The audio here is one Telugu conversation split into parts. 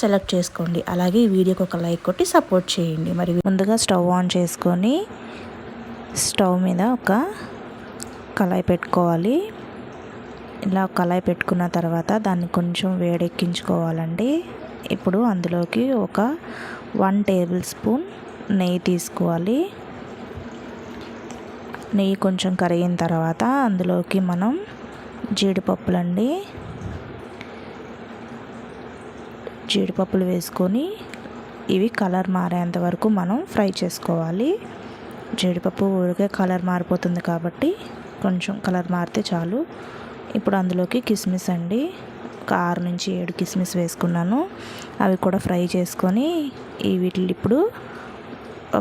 సెలెక్ట్ చేసుకోండి. అలాగే ఈ వీడియోకి ఒక లైక్ కొట్టి సపోర్ట్ చేయండి. మరి ముందుగా స్టవ్ ఆన్ చేసుకొని స్టవ్ మీద ఒక కళాయి పెట్టుకోవాలి. ఇలా కళాయి పెట్టుకున్న తర్వాత దాన్ని కొంచెం వేడెక్కించుకోవాలండి. ఇప్పుడు అందులోకి ఒక వన్ టేబుల్ స్పూన్ నెయ్యి తీసుకోవాలి. నెయ్యి కొంచెం కరిగిన తర్వాత అందులోకి మనం జీడిపప్పులండి జీడిపప్పులు వేసుకొని ఇవి కలర్ మారేంత వరకు మనం ఫ్రై చేసుకోవాలి. జీడిపప్పు ఊరికే కలర్ మారిపోతుంది కాబట్టి కొంచెం కలర్ మారితే చాలు. ఇప్పుడు అందులోకి కిస్మిస్ అండి. ఒక ఆరు నుంచి ఏడు కిస్మిస్ వేసుకున్నాను. అవి కూడా ఫ్రై చేసుకొని ఈ వీటిని ఇప్పుడు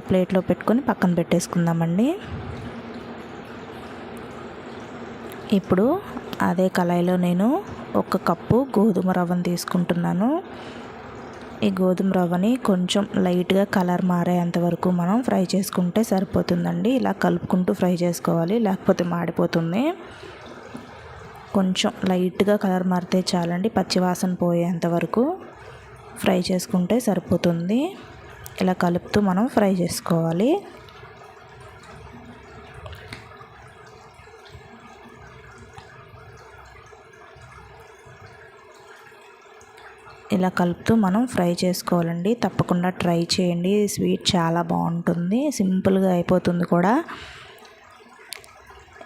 ప్లేట్లో పెట్టుకొని పక్కన పెట్టేసుకుందామండి. ఇప్పుడు అదే కళాయిలో నేను ఒక కప్పు గోధుమ రవ్వను తీసుకుంటున్నాను. ఈ గోధుమ రవ్వని కొంచెం లైట్గా కలర్ మారేంత వరకు మనం ఫ్రై చేసుకుంటే సరిపోతుందండి. ఇలా కలుపుకుంటూ ఫ్రై చేసుకోవాలి లేకపోతే మాడిపోతుంది. కొంచెం లైట్గా కలర్ మారితే చాలండి పచ్చివాసన పోయేంత వరకు ఫ్రై చేసుకుంటే సరిపోతుంది. ఇలా కలుపుతూ మనం ఫ్రై చేసుకోవాలి. ఇలా కలుపుతూ మనం ఫ్రై చేసుకోవాలండి. తప్పకుండా ట్రై చేయండి. స్వీట్ చాలా బాగుంటుంది. సింపుల్గా అయిపోతుంది కూడా.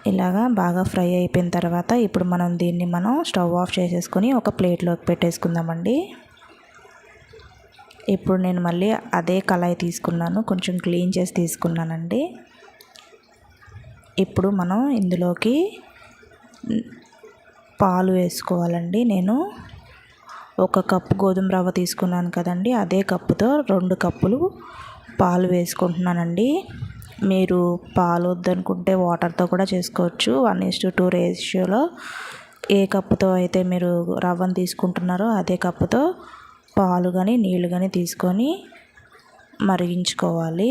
ఇలాగా బాగా ఫ్రై అయిపోయిన తర్వాత ఇప్పుడు మనం దీన్ని మనం స్టవ్ ఆఫ్ చేసేసుకొని ఒక ప్లేట్లోకి పెట్టేసుకుందామండి. ఇప్పుడు నేను మళ్ళీ అదే కళాయి తీసుకున్నాను. కొంచెం క్లీన్ చేసి తీసుకున్నానండి. ఇప్పుడు మనం ఇందులోకి పాలు వేసుకోవాలండి. నేను ఒక కప్పు గోధుమ రవ్వ తీసుకున్నాను కదండి. అదే కప్పుతో రెండు కప్పులు పాలు వేసుకుంటున్నానండి. మీరు పాలు వద్దనుకుంటే వాటర్తో కూడా చేసుకోవచ్చు. వన్ ఇస్ టు టూ రేషియోలో ఏ కప్పుతో అయితే మీరు రవ్వను తీసుకుంటున్నారో అదే కప్పుతో పాలు కానీ నీళ్ళు కానీ తీసుకొని మరిగించుకోవాలి.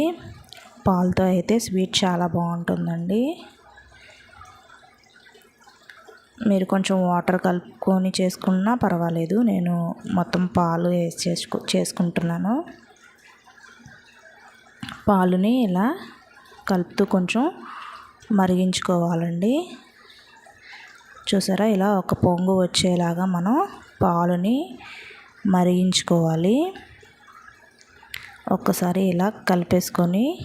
పాలతో అయితే స్వీట్ చాలా బాగుంటుందండి. మీరు కొంచెం వాటర్ కలుపుకొని చేసుకున్నా పర్వాలేదు. నేను మొత్తం పాలు వేసి చేసుకు చేసుకుంటున్నాను. పాలుని ఇలా కలుపుతూ కొంచెం మరిగించుకోవాలండి. చూసారా? ఇలా ఒక పొంగు వచ్చేలాగా మనం పాలుని మరిగించుకోవాలి. ఒక్కసారి ఇలా కలిపేసుకొని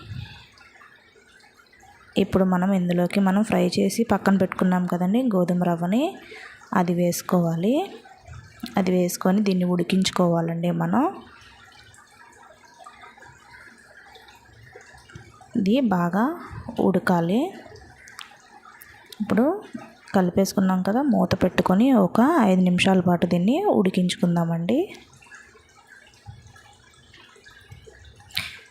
ఇప్పుడు మనం ఇందులోకి మనం ఫ్రై చేసి పక్కన పెట్టుకున్నాం కదండి గోధుమ రవ్వని. అది వేసుకోవాలి. అది వేసుకొని దీన్ని ఉడికించుకోవాలండి మనం. ఇది బాగా ఉడకాలి. ఇప్పుడు కలిపేసుకున్నాం కదా మూత పెట్టుకొని ఒక ఐదు నిమిషాల పాటు దీన్ని ఉడికించుకుందామండి.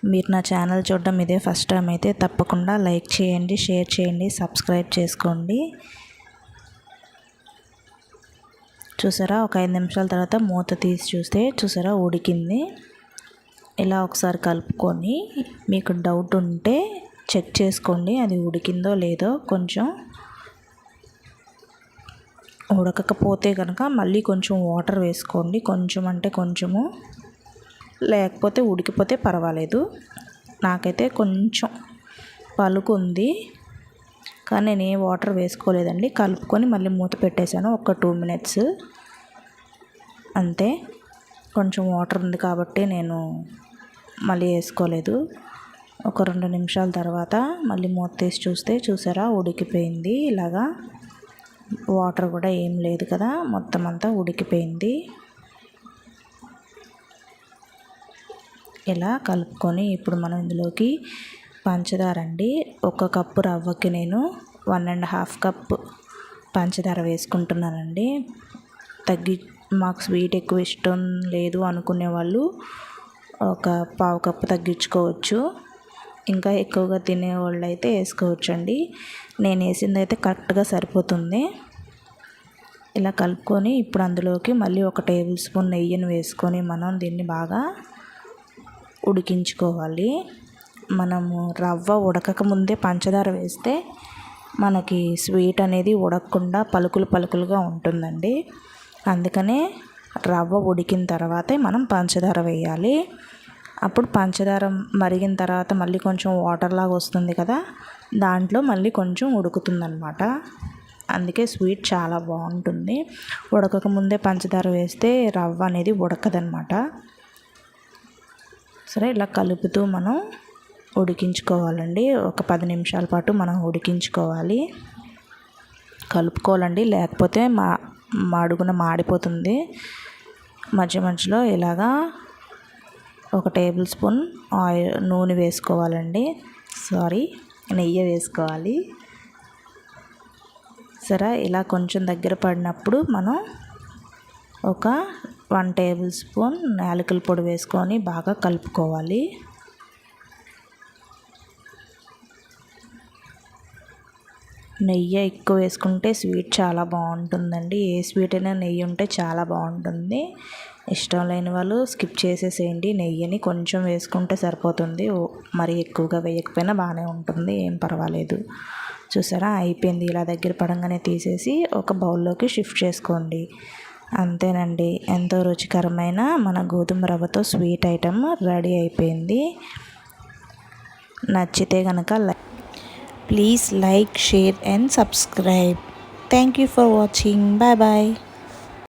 మీరు నా ఛానల్ చూడడం ఇదే ఫస్ట్ టైం అయితే తప్పకుండా లైక్ చేయండి షేర్ చేయండి సబ్స్క్రైబ్ చేసుకోండి. చూసారా? ఒక ఐదు నిమిషాల తర్వాత మూత తీసి చూస్తే చూసారా? ఉడికింది. ఇలా ఒకసారి కలుపుకొని మీకు డౌట్ ఉంటే చెక్ చేసుకోండి అది ఉడికిందో లేదో కొంచెం. ఉడకకపోతే కనుక మళ్ళీ కొంచెం వాటర్ వేసుకోండి. కొంచెం అంటే కొంచెము. లేకపోతే ఉడికిపోతే పర్వాలేదు. నాకైతే కొంచెం పలుకు ఉంది. కానీ నేను ఏ వాటర్ వేసుకోలేదండి. కలుపుకొని మళ్ళీ మూత పెట్టేశాను. ఒక టూ మినిట్స్. అంతే. కొంచెం వాటర్ ఉంది కాబట్టి నేను మళ్ళీ వేసుకోలేదు. ఒక రెండు నిమిషాల తర్వాత మళ్ళీ మూత తీసి చూస్తే చూసారా? ఉడికిపోయింది. ఇలాగా వాటర్ కూడా ఏం లేదు కదా. మొత్తం అంతా ఉడికిపోయింది. ఇలా కలుపుకొని ఇప్పుడు మనం ఇందులోకి పంచదార అండి. ఒక కప్పు రవ్వకి నేను వన్ అండ్ హాఫ్ కప్ పంచదార వేసుకుంటున్నానండి. తగ్గి మాకు స్వీట్ ఎక్కువ ఇష్టం లేదు అనుకునే వాళ్ళు ఒక పావు కప్పు తగ్గించుకోవచ్చు. ఇంకా ఎక్కువగా తినే వాళ్ళు అయితే వేసుకోవచ్చు అండి నేను వేసింది అయితే కరెక్ట్గా సరిపోతుంది. ఇలా కలుపుకొని ఇప్పుడు అందులోకి మళ్ళీ ఒక టేబుల్ స్పూన్ నెయ్యిని వేసుకొని మనం దీన్ని బాగా ఉడికించుకోవాలి. మనము రవ్వ ఉడకక ముందే పంచదార వేస్తే మనకి స్వీట్ అనేది ఉడకకుండా పలుకులు పలుకులుగా ఉంటుందండి. అందుకనే రవ్వ ఉడికిన తర్వాతే మనం పంచదార వేయాలి. అప్పుడు పంచదార మరిగిన తర్వాత మళ్ళీ కొంచెం వాటర్ లాగా వస్తుంది కదా దాంట్లో మళ్ళీ కొంచెం ఉడుకుతుందన్నమాట. అందుకే స్వీట్ చాలా బాగుంటుంది. ఉడకక ముందే పంచదార వేస్తే రవ్వ అనేది ఉడకదనమాట సరే ఇలా కలుపుతూ మనం ఉడికించుకోవాలండి. ఒక పది నిమిషాల పాటు మనం ఉడికించుకోవాలి. కలుపుకోవాలండి. లేకపోతే మా మాడుగున మాడిపోతుంది. మధ్య మధ్యలో ఇలాగా ఒక టేబుల్ స్పూన్ ఆయిల్ నూనె వేసుకోవాలండి. సారీ నెయ్యి వేసుకోవాలి. సరే ఇలా కొంచెం దగ్గర పడినప్పుడు మనం ఒక వన్ టేబుల్ స్పూన్ యాలకుల పొడి వేసుకొని బాగా కలుపుకోవాలి. నెయ్యి ఎక్కువ వేసుకుంటే స్వీట్ చాలా బాగుంటుందండి. ఏ స్వీట్ అయినా నెయ్యి ఉంటే చాలా బాగుంటుంది. ఇష్టం లేని వాళ్ళు స్కిప్ చేసేసేయండి. నెయ్యిని కొంచెం వేసుకుంటే సరిపోతుంది. మరి ఎక్కువగా వేయకపోయినా బాగానే ఉంటుంది. ఏం పర్వాలేదు. చూసారా? అయిపోయింది. ఇలా దగ్గర పడంగానే తీసేసి ఒక బౌల్లోకి షిఫ్ట్ చేసుకోండి. అంతేనండి. ఎంతో రుచికరమైన మన గోధుమ రవ్వతో స్వీట్ ఐటమ్ రెడీ అయిపోయింది. నచ్చితే కనుక like please like share and subscribe. Thank you for watching. Bye bye.